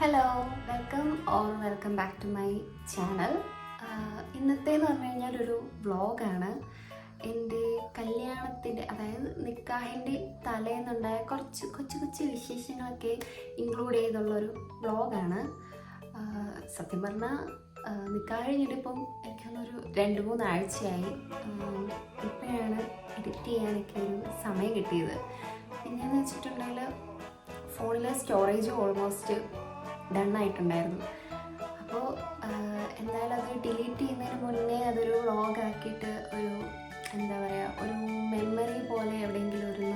Hello welcome or welcome back to my channel ഇന്നത്തെ എന്ന് പറഞ്ഞു കഴിഞ്ഞാൽ ഒരു വ്ളോഗാണ്. എന്റെ കല്യാണത്തിന്റെ അതായത് നിക്കാഹിന്റെ തലേന്നുണ്ടായ കുറച്ച് കൊച്ചു കൊച്ചു വിശേഷങ്ങളൊക്കെ ഇൻക്ലൂഡ് ചെയ്തുള്ളൊരു വ്ളോഗാണ്. സത്യം പറഞ്ഞാൽ നിക്കാഹ് കഴിഞ്ഞിട്ടിപ്പം എനിക്കൊന്നൊരു രണ്ട് മൂന്നാഴ്ചയായി. ഇപ്പോഴാണ് എഡിറ്റ് ചെയ്യാനൊക്കെ ഒരു സമയം കിട്ടിയത്. പിന്നെയെന്ന് വെച്ചിട്ടുണ്ടെങ്കിൽ ഫോണിലെ സ്റ്റോറേജ് ഓൾമോസ്റ്റ് ഡൺ ആയിട്ടുണ്ടായിരുന്നു അപ്പോൾ എന്തായാലും അത് ഡിലീറ്റ് ചെയ്യുന്നതിന് മുന്നേ അതൊരു വ്ളോഗ് ആക്കിയിട്ട് ഒരു എന്താ പറയുക ഒരു മെമ്മറി പോലെ എവിടെയെങ്കിലും ഒരു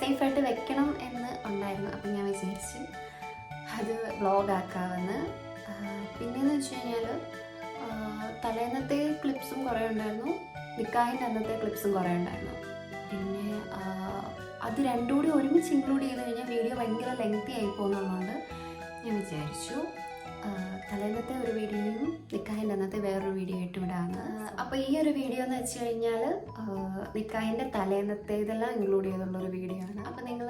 സേഫായിട്ട് വെക്കണം എന്ന് ഉണ്ടായിരുന്നു. അപ്പം ഞാൻ വിചാരിച്ച് അത് വ്ളോഗ് ആക്കാമെന്ന് പിന്നെയെന്ന് വെച്ച് കഴിഞ്ഞാൽ തലേന്നത്തെ ക്ലിപ്സും കുറേ ഉണ്ടായിരുന്നു. നിക്കാഹിന്റെ അന്നത്തെ ക്ലിപ്സും കുറേ ഉണ്ടായിരുന്നു. പിന്നെ അത് രണ്ടുകൂടി ഒരുമിച്ച് ഇൻക്ലൂഡ് ചെയ്ത് കഴിഞ്ഞാൽ വീഡിയോ ഭയങ്കര ലെങ്തി ആയി പോകുന്നതുകൊണ്ട് ഞാൻ വിചാരിച്ചു. തലേന്നത്തെ ഒരു വീഡിയോയും നിക്കാഹിന്റെ അന്നത്തെ വേറൊരു വീഡിയോ ആയിട്ട് വിടാണ് അപ്പോൾ ഈ ഒരു വീഡിയോ എന്ന് വെച്ച് കഴിഞ്ഞാൽ നിക്കാഹിന്റെ തലേന്നത്തെ ഇതെല്ലാം ഇൻക്ലൂഡ് ചെയ്തുള്ള ഒരു വീഡിയോ ആണ്. അപ്പോൾ നിങ്ങൾ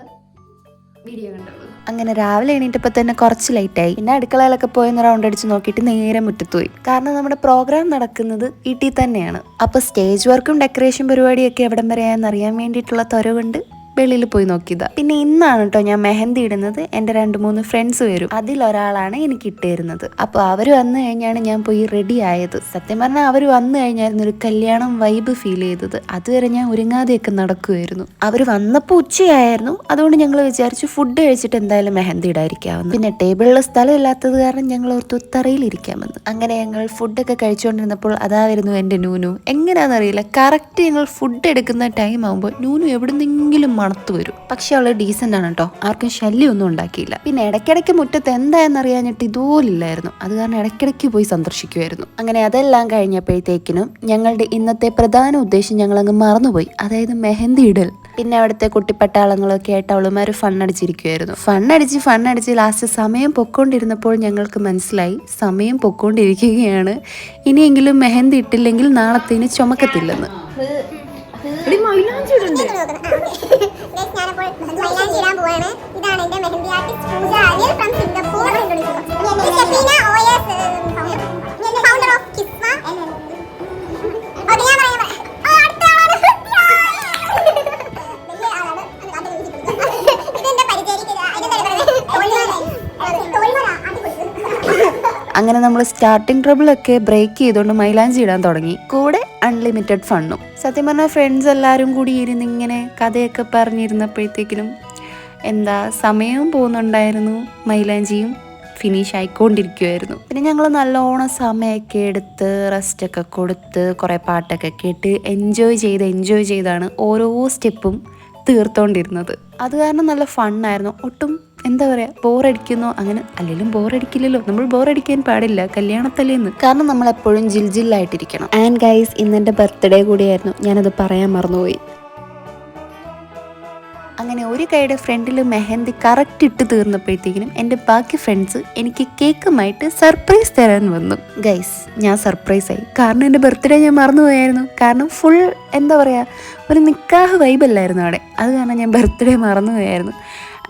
വീഡിയോ കണ്ടോളൂ. അങ്ങനെ രാവിലെ എണീറ്റപ്പോൾ തന്നെ കുറച്ച് ലേറ്റായി പിന്നെ അടുക്കളയിലൊക്കെ പോയി ഒന്ന് റൗണ്ട് അടിച്ച് നോക്കിയിട്ട് നേരെ മുറ്റത്ത് പോയി കാരണം നമ്മുടെ പ്രോഗ്രാം നടക്കുന്നത് ഇട്ടി തന്നെയാണ്. അപ്പോൾ സ്റ്റേജ് വർക്കും ഡെക്കറേഷൻ പരിപാടിയൊക്കെ എവിടം വരെയാണെന്ന് അറിയാൻ വേണ്ടിയിട്ടുള്ള ത്വര കൊണ്ട് വെളിയിൽ പോയി നോക്കിയത്. പിന്നെ ഇന്നാണ് കേട്ടോ ഞാൻ മെഹന്തി ഇടുന്നത്. എന്റെ രണ്ട് മൂന്ന് ഫ്രണ്ട്സ് വരും. അതിലൊരാളാണ് എനിക്ക് ഇട്ടിരുന്നത് അപ്പോൾ അവർ വന്നു കഴിഞ്ഞാണ് ഞാൻ പോയി റെഡി ആയത്. സത്യം പറഞ്ഞാൽ അവർ വന്നു കഴിഞ്ഞായിരുന്നു ഒരു കല്യാണം വൈബ് ഫീൽ ചെയ്തത്. അതുവരെ ഞാൻ ഒരുങ്ങാതെയൊക്കെ നടക്കുമായിരുന്നു അവർ വന്നപ്പോൾ ഉച്ചയായിരുന്നു. അതുകൊണ്ട് ഞങ്ങൾ വിചാരിച്ചു ഫുഡ് കഴിച്ചിട്ട് എന്തായാലും മെഹന്തി ഇടായിരിക്കാമെന്ന് പിന്നെ ടേബിളിൽ സ്ഥലം ഇല്ലാത്തത് കാരണം ഞങ്ങൾ ഓർത്തു തറയിലിരിക്കാമെന്ന് അങ്ങനെ ഞങ്ങൾ ഫുഡൊക്കെ കഴിച്ചുകൊണ്ടിരുന്നപ്പോൾ അതായിരുന്നു എന്റെ നൂനു. എങ്ങനെയാണെന്നറിയില്ല കറക്റ്റ് ഞങ്ങൾ ഫുഡ് എടുക്കുന്ന ടൈം ആകുമ്പോൾ നൂനു എവിടുന്നെങ്കിലും മണത്ത് വരും. പക്ഷെ അവൾ ഡീസെന്റ് ആണ് കേട്ടോ ആർക്കും ശല്യമൊന്നും ഉണ്ടാക്കിയില്ല. പിന്നെ ഇടയ്ക്കിടയ്ക്ക് മുറ്റത്ത് എന്തായെന്നറിയാഞ്ഞിട്ട് ഇതുപോലില്ലായിരുന്നു. അത് കാരണം ഇടയ്ക്കിടയ്ക്ക് പോയി സന്ദർശിക്കുമായിരുന്നു അങ്ങനെ അതെല്ലാം കഴിഞ്ഞപ്പോഴത്തേക്കിനും ഞങ്ങളുടെ ഇന്നത്തെ പ്രധാന ഉദ്ദേശം ഞങ്ങൾ അങ്ങ് മറന്നുപോയി. അതായത് മെഹന്തി ഇടൽ. പിന്നെ അവിടുത്തെ കുട്ടിപ്പട്ടാളങ്ങളൊക്കെ ആയിട്ട് അവളുമാർ ഫണ്ണടിച്ചിരിക്കുമായിരുന്നു ഫണ്ണടിച്ച് ഫണ്ണടിച്ച് ലാസ്റ്റ് സമയം പൊക്കോണ്ടിരുന്നപ്പോൾ ഞങ്ങൾക്ക് മനസ്സിലായി. സമയം പൊക്കോണ്ടിരിക്കുകയാണ്. ഇനിയെങ്കിലും മെഹന്തി ഇട്ടില്ലെങ്കിൽ നാളത്തേന് ചുമക്കത്തില്ലെന്ന്. ഞാനപ്പോൾ മൈലാഞ്ചി ഇടാൻ പോവാണ്. ഇതാണ് എന്റെ mehndi artist Pooja Aryar from Singapore founder of Kisma അങ്ങനെ നമ്മൾ സ്റ്റാർട്ടിംഗ് ട്രബിളൊക്കെ ബ്രേക്ക് ചെയ്തുകൊണ്ട് മൈലാഞ്ചി ഇടാൻ തുടങ്ങി. കൂടെ അൺലിമിറ്റഡ് ഫണ്ണും സത്യം പറഞ്ഞാൽ ഫ്രണ്ട്സ് എല്ലാവരും കൂടി ഇരുന്ന് ഇങ്ങനെ കഥയൊക്കെ പറഞ്ഞിരുന്നപ്പോഴത്തേക്കിനും എന്താ സമയവും പോകുന്നുണ്ടായിരുന്നു. മൈലാഞ്ചിയും ഫിനിഷ് ആയിക്കൊണ്ടിരിക്കുമായിരുന്നു പിന്നെ ഞങ്ങൾ നല്ലോണം സമയമൊക്കെ എടുത്ത് റെസ്റ്റൊക്കെ കൊടുത്ത് കുറേ പാട്ടൊക്കെ കേട്ട് എൻജോയ് ചെയ്ത് എൻജോയ് ചെയ്താണ് ഓരോ സ്റ്റെപ്പും തീർത്തോണ്ടിരുന്നത്. അത് കാരണം നല്ല ഫണ്ണായിരുന്നു ഒട്ടും എന്താ പറയാ ബോറടിക്കുന്നോ അങ്ങനെ അല്ലെങ്കിലും ബോറടിക്കില്ലല്ലോ നമ്മൾ ബോറടിക്കാൻ പാടില്ല. കല്യാണത്തലേന്ന്. കാരണം നമ്മൾ എപ്പോഴും ജിൽ ജില്ലായിട്ടിരിക്കണം. ആൻഡ് ഗൈസ് ഇന്നെന്റെ ബർത്ത്ഡേ കൂടിയായിരുന്നു. ഞാനത് പറയാൻ മറന്നുപോയി. അങ്ങനെ ഒരു കൈയുടെ ഫ്രണ്ടിൽ മെഹന്തി കറക്റ്റ് ഇട്ട് തീർന്നപ്പോഴത്തേക്കിനും എന്റെ ബാക്കി ഫ്രണ്ട്സ് എനിക്ക് കേക്കുമായിട്ട് സർപ്രൈസ് തരാൻ വന്നു. ഗൈസ് ഞാൻ സർപ്രൈസ് ആയി. കാരണം എന്റെ ബർത്ത്ഡേ ഞാൻ മറന്നുപോയായിരുന്നു. കാരണം ഫുൾ എന്താ പറയുക ഒരു നിക്കാഹ് വൈബല്ലായിരുന്നു അവിടെ. അത് കാരണം ഞാൻ ബർത്ത്ഡേ മറന്നുപോയായിരുന്നു.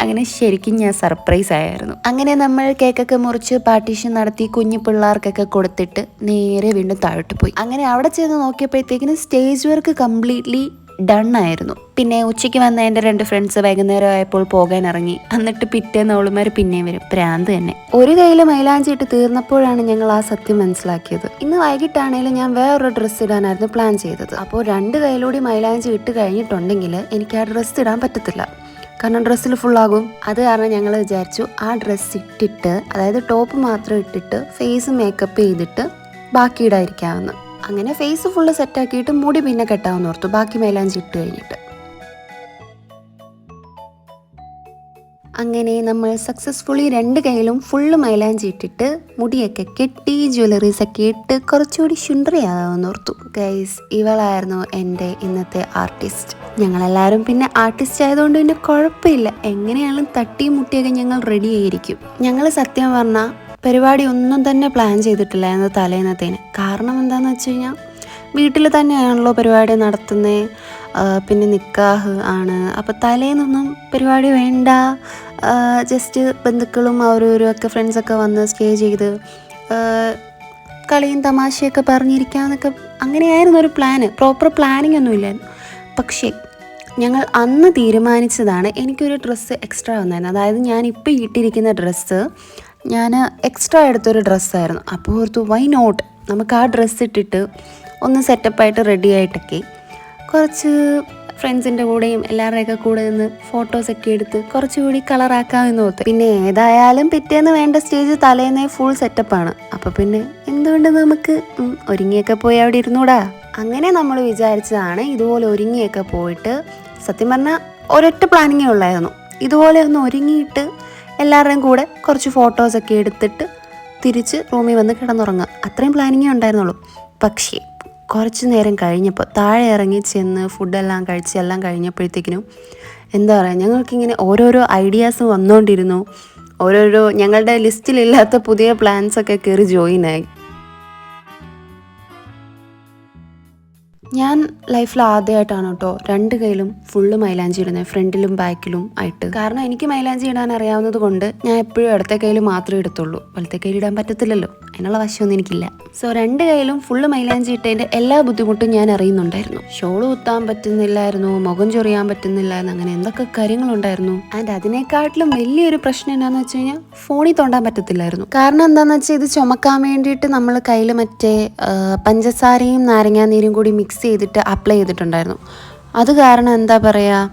അങ്ങനെ ശരിക്കും ഞാൻ സർപ്രൈസ് ആയിരുന്നു അങ്ങനെ നമ്മൾ കേക്കൊക്കെ മുറിച്ച് പാർട്ടീഷൻ നടത്തി കുഞ്ഞു പിള്ളേർക്കൊക്കെ കൊടുത്തിട്ട് നേരെ വീണ്ടും താഴോട്ട് പോയി. അങ്ങനെ അവിടെ ചെന്ന് നോക്കിയപ്പോഴത്തേക്കിനും സ്റ്റേജ് വർക്ക് കംപ്ലീറ്റ്ലി ഡൺ ആയിരുന്നു. പിന്നെ ഉച്ചയ്ക്ക് വന്ന എന്റെ രണ്ട് ഫ്രണ്ട്സ് വൈകുന്നേരം ആയപ്പോൾ പോകാൻ ഇറങ്ങി. എന്നിട്ട് പിറ്റേന്ന് അവളുമാർ പിന്നെയും വരും. പ്രാന്ത് തന്നെ. ഒരു കയ്യിൽ മൈലാഞ്ചി ഇട്ട് തീർന്നപ്പോഴാണ് ഞങ്ങൾ ആ സത്യം മനസ്സിലാക്കിയത്. ഇന്ന് വൈകിട്ടാണെങ്കിലും ഞാൻ വേറൊരു ഡ്രസ്സ് ഇടാനായിരുന്നു പ്ലാൻ ചെയ്തത്. അപ്പോൾ രണ്ട് കയ്യിലൂടെ മൈലാഞ്ചി ഇട്ട് കഴിഞ്ഞിട്ടുണ്ടെങ്കിൽ എനിക്ക് ആ ഡ്രസ്സ് ഇടാൻ പറ്റത്തില്ല. കാരണം ഡ്രസ്സിൽ ഫുള്ളാകും അത് കാരണം ഞങ്ങൾ വിചാരിച്ചു ആ ഡ്രസ്സ് ഇട്ടിട്ട് അതായത് ടോപ്പ് മാത്രം ഇട്ടിട്ട് ഫേസ് മേക്കപ്പ് ചെയ്തിട്ട് ബാക്കി ഇടാതിരിക്കാമെന്ന് അങ്ങനെ ഫേസ് ഫുള്ള് സെറ്റാക്കിയിട്ട് മുടി പിന്നെ കെട്ടാമെന്ന് ഓർത്തു. ബാക്കി മൈലാഞ്ചി ഇട്ട് കഴിഞ്ഞിട്ട്. അങ്ങനെ നമ്മൾ സക്സസ്ഫുള്ളി രണ്ട് കയ്യിലും ഫുള്ള് മൈലാഞ്ചി ഇട്ടിട്ട് മുടിയൊക്കെ കെട്ടി ജ്വല്ലറീസ് ഒക്കെ ഇട്ട് കുറച്ചുകൂടി ശുണ്ട്രയാകാമെന്ന് ഓർത്തു. ഗൈസ് ഇവളായിരുന്നു എന്റെ ഇന്നത്തെ ആർട്ടിസ്റ്റ് ഞങ്ങളെല്ലാവരും പിന്നെ ആർട്ടിസ്റ്റ് ആയതുകൊണ്ട് പിന്നെ കുഴപ്പമില്ല. എങ്ങനെയാണെങ്കിലും തട്ടിയും മുട്ടിയൊക്കെ ഞങ്ങൾ റെഡി ആയിരിക്കും. ഞങ്ങൾ സത്യം പറഞ്ഞാൽ പരിപാടി ഒന്നും തന്നെ പ്ലാൻ ചെയ്തിട്ടില്ല എന്ന് തലേന്നത്തേന്. കാരണം എന്താണെന്ന് വെച്ച് കഴിഞ്ഞാൽ വീട്ടിൽ തന്നെയാണല്ലോ പരിപാടി നടത്തുന്നത് പിന്നെ നിക്കാഹ് ആണ്. അപ്പോൾ തലേന്നൊന്നും പരിപാടി വേണ്ട. ജസ്റ്റ് ബന്ധുക്കളും അവരവരും ഒക്കെ ഫ്രണ്ട്സൊക്കെ വന്ന് സ്റ്റേ ചെയ്ത് കളിയും തമാശയൊക്കെ പറഞ്ഞിരിക്കാമെന്നൊക്കെ അങ്ങനെയായിരുന്നു ഒരു പ്ലാന് പ്രോപ്പർ പ്ലാനിങ് ഒന്നുമില്ലായിരുന്നു പക്ഷേ ഞങ്ങൾ അന്ന് തീരുമാനിച്ചതാണ് എനിക്കൊരു ഡ്രസ്സ് എക്സ്ട്രാ വന്നായിരുന്നു അതായത് ഞാൻ ഇപ്പോൾ ഇട്ടിരിക്കുന്ന ഡ്രസ്സ് ഞാൻ എക്സ്ട്രാ എടുത്തൊരു ഡ്രസ്സായിരുന്നു. അപ്പോൾ ഓർത്തു വൈ നോട്ട് നമുക്ക് ആ ഡ്രസ്സ് ഇട്ടിട്ട് ഒന്ന് സെറ്റപ്പായിട്ട് റെഡി ആയിട്ടൊക്കെ കുറച്ച് ഫ്രണ്ട്സിന്റെ കൂടെയും എല്ലാവരുടെയൊക്കെ കൂടെ നിന്ന് ഫോട്ടോസൊക്കെ എടുത്ത് കുറച്ചുകൂടി കളറാക്കാമെന്ന് ഓർത്ത്. പിന്നെ ഏതായാലും പിറ്റേന്ന് വേണ്ട സ്റ്റേജ് തലേന്നേ ഫുൾ സെറ്റപ്പാണ് അപ്പോൾ പിന്നെ എന്തുകൊണ്ട് നമുക്ക് ഒരുങ്ങിയൊക്കെ പോയി അവിടെ ഇരുന്നൂടാ? അങ്ങനെ നമ്മൾ വിചാരിച്ചതാണ് ഇതുപോലെ ഒരുങ്ങിയൊക്കെ പോയിട്ട് സത്യം പറഞ്ഞാൽ ഒരൊറ്റ പ്ലാനിങ്ങേ ഉള്ളായിരുന്നു. ഇതുപോലെ ഒന്ന് ഒരുങ്ങിയിട്ട് എല്ലാവരുടെയും കൂടെ കുറച്ച് ഫോട്ടോസൊക്കെ എടുത്തിട്ട് തിരിച്ച് റൂമിൽ വന്ന് കിടന്നുറങ്ങുക. അത്രയും പ്ലാനിങ്ങേ ഉണ്ടായിരുന്നുള്ളൂ. പക്ഷേ കുറച്ച് നേരം കഴിഞ്ഞപ്പോൾ താഴെ ഇറങ്ങി ചെന്ന് ഫുഡെല്ലാം കഴിച്ച് എല്ലാം കഴിഞ്ഞപ്പോഴത്തേക്കിനും എന്താ പറയുക ഞങ്ങൾക്കിങ്ങനെ ഓരോരോ ഐഡിയാസ് വന്നുകൊണ്ടിരുന്നു ഓരോരോ ഞങ്ങളുടെ ലിസ്റ്റിലില്ലാത്ത പുതിയ പ്ലാൻസൊക്കെ കയറി ജോയിൻ ആയി. ഞാൻ ലൈഫിൽ ആദ്യമായിട്ടാണ് കേട്ടോ രണ്ട് കയ്യിലും ഫുള്ള് മൈലാഞ്ചി ഇടുന്നത്. ഫ്രണ്ടിലും ബാക്കിലും ആയിട്ട്. കാരണം എനിക്ക് മൈലാഞ്ചി ഇടാൻ അറിയാവുന്നത് കൊണ്ട് ഞാൻ എപ്പോഴും ഇടത്തെ കയ്യിൽ മാത്രമേ എടുത്തുള്ളൂ വലത്തെ കയ്യിൽ ഇടാൻ പറ്റത്തില്ലല്ലോ. അതിനുള്ള വശമൊന്നും എനിക്കില്ല. സോ രണ്ട് കയ്യിലും ഫുള്ള് മൈലാഞ്ചി ഇട്ടതിന്റെ എല്ലാ ബുദ്ധിമുട്ടും ഞാൻ അറിയുന്നുണ്ടായിരുന്നു. ഷോൾ കുത്താൻ പറ്റുന്നില്ലായിരുന്നു മുഖം ചൊറിയാൻ പറ്റുന്നില്ലായിരുന്നു അങ്ങനെ എന്തൊക്കെ കാര്യങ്ങളുണ്ടായിരുന്നു. ആൻഡ് അതിനേക്കാട്ടിലും വലിയൊരു പ്രശ്നം എന്താണെന്ന് വെച്ച് കഴിഞ്ഞാൽ ഫോണിൽ തോണ്ടാൻ പറ്റത്തില്ലായിരുന്നു. കാരണം എന്താണെന്ന് വെച്ചാൽ ഇത് ചുമക്കാൻ വേണ്ടിയിട്ട് നമ്മൾ കയ്യിൽ മറ്റേ പഞ്ചസാരയും നാരങ്ങാനീരും കൂടി മിക്സ് ചെയ്തിട്ട് അപ്ലൈ ചെയ്തിട്ടുണ്ടായിരുന്നു. അത് കാരണം എന്താ പറയുക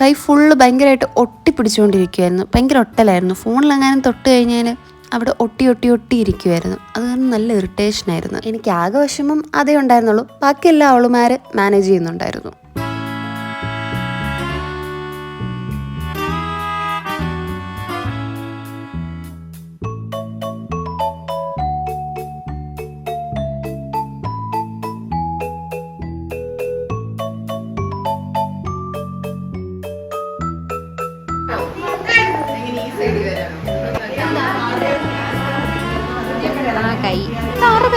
കൈ ഫുള്ള് ഭയങ്കരമായിട്ട് ഒട്ടിപ്പിടിച്ചുകൊണ്ടിരിക്കുമായിരുന്നു ഭയങ്കര ഒട്ടലായിരുന്നു. ഫോണിലെങ്ങാനും തൊട്ട് കഴിഞ്ഞാൽ അവിടെ ഒട്ടി ഒട്ടി ഒട്ടി ഇരിക്കുമായിരുന്നു അത് കാരണം നല്ല ഇറിറ്റേഷൻ ആയിരുന്നു. എനിക്ക് ആകെ വിഷമം അതേ ഉണ്ടായിരുന്നുള്ളൂ. ബാക്കി എല്ലാ അവളുമാർ മാനേജ് ചെയ്യുന്നുണ്ടായിരുന്നു.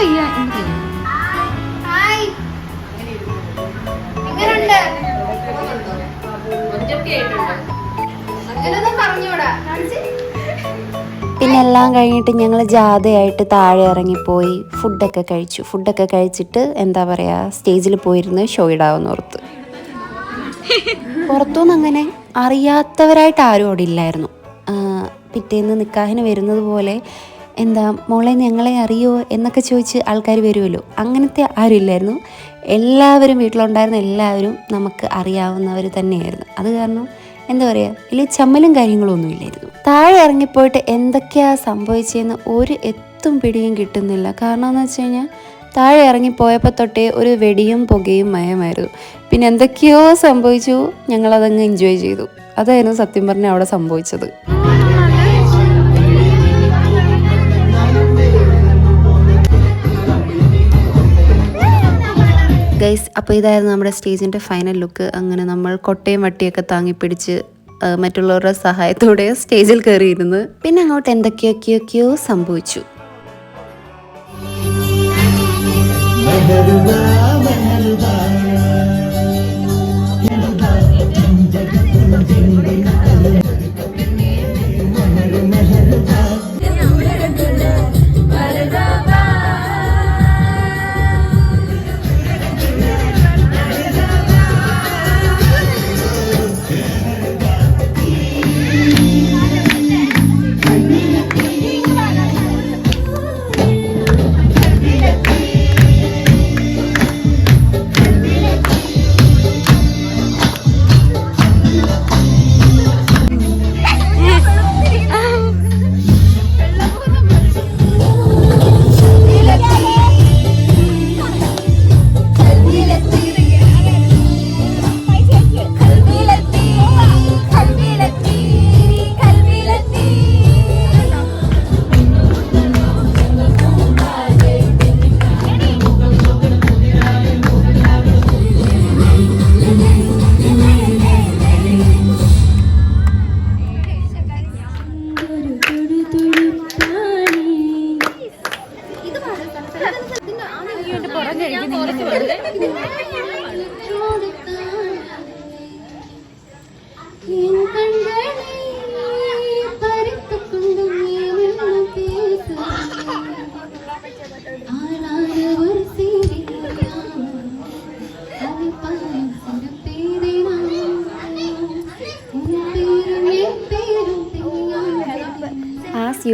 എന്ത് പിന്നെ എല്ലാം കഴിഞ്ഞിട്ട് ഞങ്ങൾ ജാഥയായിട്ട് താഴെ ഇറങ്ങിപ്പോയി ഫുഡൊക്കെ കഴിച്ചു. ഫുഡൊക്കെ കഴിച്ചിട്ട് എന്താ പറയുക സ്റ്റേജിൽ പോയിരുന്ന് ഷോ ഇടാവുന്ന ഓർത്ത്. പുറത്തുനിന്ന് അങ്ങനെ അറിയാത്തവരായിട്ട് ആരും അവിടെ ഇല്ലായിരുന്നു. പിറ്റേന്ന് നിക്കാഹിന് വരുന്നത് പോലെ എന്താ മോളെ ഞങ്ങളെ അറിയോ എന്നൊക്കെ ചോദിച്ച് ആൾക്കാർ വരുമല്ലോ അങ്ങനത്തെ ആരും ഇല്ലായിരുന്നു. എല്ലാവരും വീട്ടിലുണ്ടായിരുന്ന എല്ലാവരും നമുക്ക് അറിയാവുന്നവർ തന്നെയായിരുന്നു. അത് കാരണം എന്താ പറയുക വലിയ ചമ്മലും കാര്യങ്ങളും ഒന്നുമില്ലായിരുന്നു താഴെ ഇറങ്ങിപ്പോയിട്ട് എന്തൊക്കെയാ സംഭവിച്ചതെന്ന് ഒരു എത്തും പിടിയും കിട്ടുന്നില്ല. കാരണം എന്ന് വെച്ച് കഴിഞ്ഞാൽ താഴെ ഇറങ്ങിപ്പോയപ്പോൾ തൊട്ടേ ഒരു വെടിയും പുകയും മയമായിരുന്നു. പിന്നെ എന്തൊക്കെയോ സംഭവിച്ചു. ഞങ്ങളതങ്ങ് എൻജോയ് ചെയ്തു. അതായിരുന്നു സത്യം പറഞ്ഞാൽ അവിടെ സംഭവിച്ചത്. ഗൈസ് അപ്പോൾ ഇതായിരുന്നു നമ്മുടെ സ്റ്റേജിന്റെ ഫൈനൽ ലുക്ക് അങ്ങനെ നമ്മൾ കൊട്ടയും വട്ടിയൊക്കെ താങ്ങി പിടിച്ച് മറ്റുള്ളവരുടെ സഹായത്തോടെ സ്റ്റേജിൽ കയറിയിരുന്നു. പിന്നെ അങ്ങോട്ട് എന്തൊക്കെയൊക്കെയൊക്കെയോ സംഭവിച്ചു.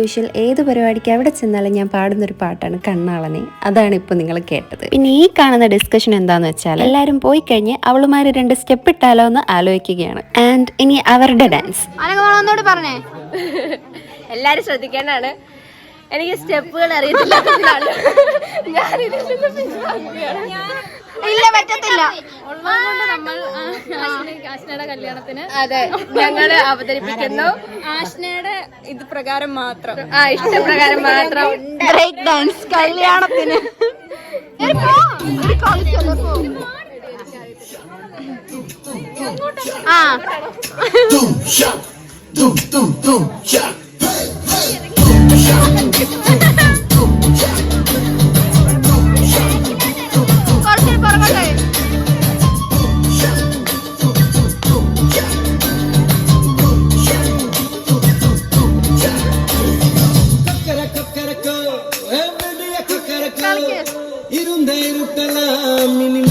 യൂഷ്വൽ ഏത് പരിപാടിക്ക് അവിടെ ചെന്നാലും ഞാൻ പാടുന്നൊരു പാട്ടാണ് കണ്ണാളനെ. അതാണ് ഇപ്പോൾ നിങ്ങൾ കേട്ടത്. പിന്നെ ഈ കാണുന്ന ഡിസ്കഷൻ എന്താന്ന് വെച്ചാൽ എല്ലാവരും പോയി കഴിഞ്ഞ് അവളുമാര് രണ്ട് സ്റ്റെപ്പ് ഇട്ടാലോ എന്ന് ആലോചിക്കുകയാണ്. ആൻഡ് ഇനി അവരുടെ ഡാൻസ് പറഞ്ഞേ. എല്ലാരും ശ്രദ്ധിക്കേണ്ടതാണ്. എനിക്ക് സ്റ്റെപ്പുകൾ അറിയത്തില്ല. ഇല്ല പറ്റത്തില്ല ആഷ്നയുടെ കല്യാണത്തിന് അതെ ഞങ്ങൾ അവതരിപ്പിക്കുന്നു ആഷ്നയുടെ ഇത് പ്രകാരം മാത്രം ആ ഇഷ്ടപ്രകാരം മാത്രം ബ്രേക്ക് ഡാൻസ് കല്യാണത്തിന് ആ இருந்த இருக்கலாம்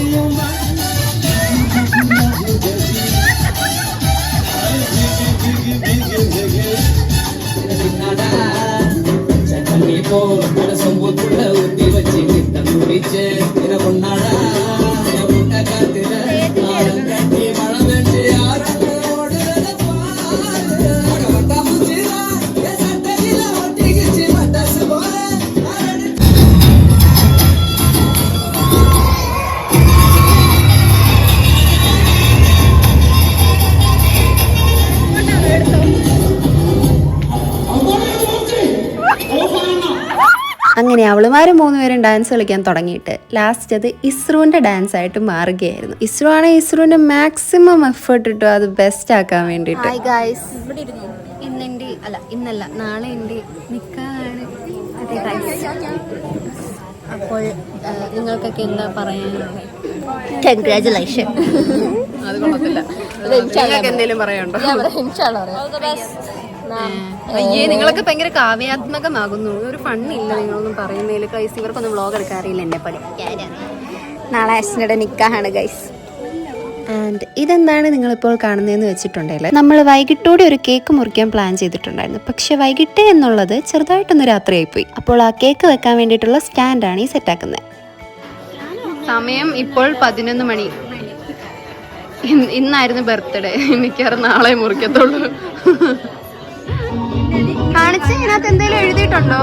ஒப்புட சொம்புக்குள்ள ஊத்தி வச்சு கிட்ட முடிச்சு கொண்டாடா முட்டை காத்துல അങ്ങനെ മൂന്ന് മൂന്നുപേരും ഡാൻസ് കളിക്കാൻ തുടങ്ങിയിട്ട് ലാസ്റ്റ് അത് ഇസ്രുവിന്റെ ഡാൻസ് ആയിട്ട് മാറുകയായിരുന്നു. ഇസ്രു ആണ് ഇസ്രുവിന്റെ മാക്സിമം എഫേർട്ട് ഇട്ടു അത് ബെസ്റ്റ് ആക്കാൻ വേണ്ടിയിട്ട്. ഹായ് ഗായ്സ് ഇന്നെന്റെ അല്ല ഇന്നല്ല നാളെ എന്റെ അതെ ഗായ്സ് അപ്പോൾ നിങ്ങൾക്കൊക്കെ എന്താ പറയാനുള്ളത്? കൺഗ്രാചുലേഷൻ അത് കൊള്ളത്തില്ല. നിങ്ങൾക്ക് എന്തെങ്കിലും പറയാനുണ്ടോ? അയ്യേ നിങ്ങളൊക്കെ ഭയങ്കര കാവ്യാത്മകമാകുന്നു. ഒരു ഫണ്ണില്ല നിങ്ങളൊന്നും പറയുന്നതിൽ ഗൈസ് ഇവർക്കൊന്നും വ്ളോഗ് എടുക്കാറില്ല അറിയില്ല എന്നെ പോലെ. നാളെ അശ്നയുടെ നിക്കാഹാണ് ഗൈസ് ആൻഡ് ഇതെന്താണ് നിങ്ങളിപ്പോൾ കാണുന്നതെന്ന് വെച്ചിട്ടുണ്ടെങ്കിൽ നമ്മൾ വൈകിട്ടോടെ ഒരു കേക്ക് മുറിക്കാൻ പ്ലാൻ ചെയ്തിട്ടുണ്ടായിരുന്നു. പക്ഷെ വൈകിട്ട് എന്നുള്ളത് ചെറുതായിട്ടൊന്ന് രാത്രിയായി പോയി അപ്പോൾ ആ കേക്ക് വെക്കാൻ വേണ്ടിയിട്ടുള്ള സ്റ്റാൻഡാണ് ഈ സെറ്റാക്കുന്നത് സമയം ഇപ്പോൾ പതിനൊന്ന് മണി. ഇന്നായിരുന്നു ബർത്ത്ഡേ മിക്കവാറും നാളെ മുറിക്കത്തുള്ളൂ. കാണിച്ച് ഇതിനകത്ത് എന്തെങ്കിലും എഴുതിയിട്ടുണ്ടോ?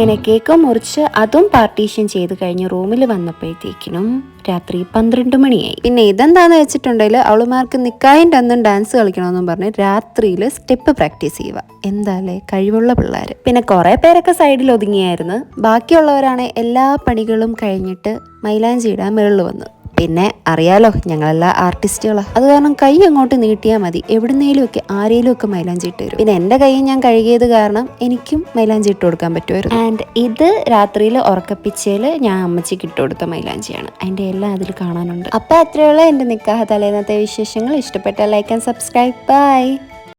അങ്ങനെ കേക്ക് മുറിച്ച് അതും പാർട്ടീഷൻ ചെയ്ത് കഴിഞ്ഞ് റൂമിൽ വന്നപ്പോഴത്തേക്കിനും രാത്രി പന്ത്രണ്ട് മണിയായി. പിന്നെ ഇതെന്താന്ന് വെച്ചിട്ടുണ്ടെങ്കിൽ അവളുമാർക്ക് നിക്കായിന്റെ അന്നും ഡാൻസ് കളിക്കണമെന്നും പറഞ്ഞ് രാത്രിയിൽ സ്റ്റെപ്പ് പ്രാക്ടീസ് ചെയ്യുക. എന്താല്ലേ? കഴിവുള്ള പിള്ളേർ പിന്നെ കുറേ പേരൊക്കെ സൈഡിൽ ഒതുങ്ങിയായിരുന്നു ബാക്കിയുള്ളവരാണ് എല്ലാ പണികളും കഴിഞ്ഞിട്ട് മൈലാഞ്ചിയുടെ മേളിൽ വന്നു. പിന്നെ അറിയാലോ ഞങ്ങളെല്ലാം ആർട്ടിസ്റ്റുകളാ അത് കാരണം കൈ അങ്ങോട്ട് നീട്ടിയാൽ മതി. എവിടുന്നേലും ഒക്കെ ആരേലും ഒക്കെ മൈലാഞ്ചി ഇട്ട് തരും. പിന്നെ എന്റെ കൈ ഞാൻ കഴുകിയത് കാരണം എനിക്കും മൈലാഞ്ചി ഇട്ട് കൊടുക്കാൻ പറ്റുമായിരുന്നു. ആൻഡ് ഇത് രാത്രിയിൽ ഉറക്കപ്പിച്ചയിൽ ഞാൻ അമ്മച്ചിക്ക് ഇട്ട് കൊടുത്ത മൈലാഞ്ചിയാണ്. അതിന്റെ എല്ലാം അതിൽ കാണാനുണ്ട്. അപ്പോൾ അത്രയുള്ള എന്റെ നിക്കാഹ തലേന്നത്തെ വിശേഷങ്ങൾ. ഇഷ്ടപ്പെട്ട ലൈക്ക് ആൻഡ് സബ്സ്ക്രൈബ് ബൈ